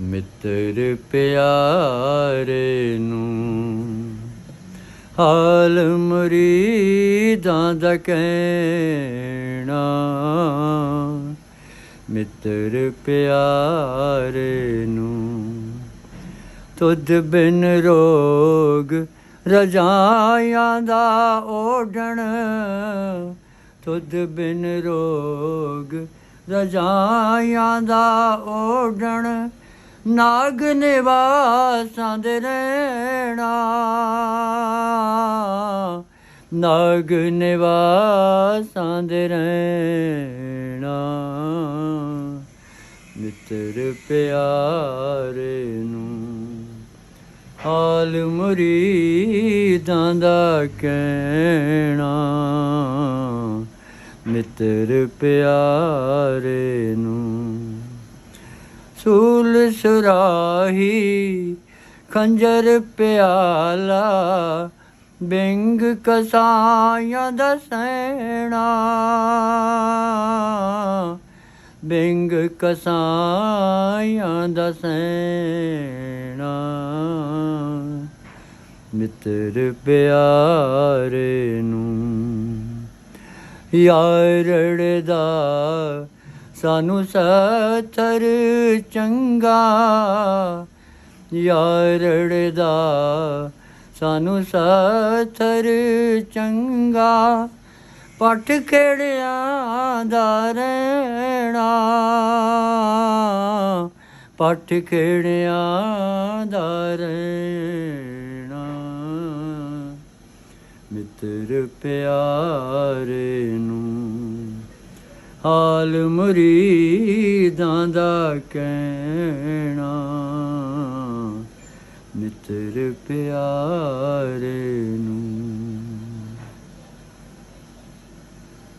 ਮਿੱਤਰ ਪਿਆਰੇ ਨੂੰ। ਹਾਲ ਮੁਰੀਦਾਂ ਦਾ ਕਹਿਣਾ। ਮਿੱਤਰ ਪਿਆਰੇ ਨੂੰ। ਤੁਧ ਬਿਨ ਰੋਗ ਰਜਾਈਆਂ ਦਾ ਓਢਣ। ਤੁਧ ਬਿਨ ਰੋਗ ਰਜਾਈਆਂ ਦਾ ਓਢਣ। ਨਾਗ ਨਿਵਾਸਾਂ ਦੇ ਰਹਿਣਾ ਨਾਗ ਨਿਵਾਸਾਂ ਦੇ ਰਹਿਣਾ ਮਿੱਤਰ ਪਿਆਰੇ ਨੂੰ ਹਾਲ ਮੁਰੀਦਾਂ ਦਾ ਕਹਿਣਾ। ਮਿੱਤਰ ਪਿਆਰੇ ਨੂੰ ਸੂਲ ਸੁਰਾਹੀ, ਖੰਜਰ ਪਿਆਲਾ, ਬਿੰਗ ਕਸਾਈਆਂ ਦਾ ਸੈਣਾ। ਬਿੰਗ ਕਸਾਈਆਂ ਦਾ ਮਿੱਤਰ ਪਿਆਰੇ ਨੂੰ ਯਾਰ ਰੜਦਾ ਸਾਨੂੰ ਸਤਰ ਚੰਗਾ ਯਾਰੜਦਾ ਸਾਨੂੰ ਸਤਰ ਚੰਗਾ ਪਟ ਖੇੜਿਆਂ ਦਾ ਰਹਿਣਾ। ਪਟ ਖੇੜਿਆਂ ਦਾ ਰਹਿਣਾ। ਮਿੱਤਰ ਪਿਆਰੇ ਨੂੰ ਹਾਲ ਮੁਰੀਦਾਂ ਦਾ ਕਹਿਣਾ ਮਿੱਤਰ ਪਿਆਰੇ ਨੂੰ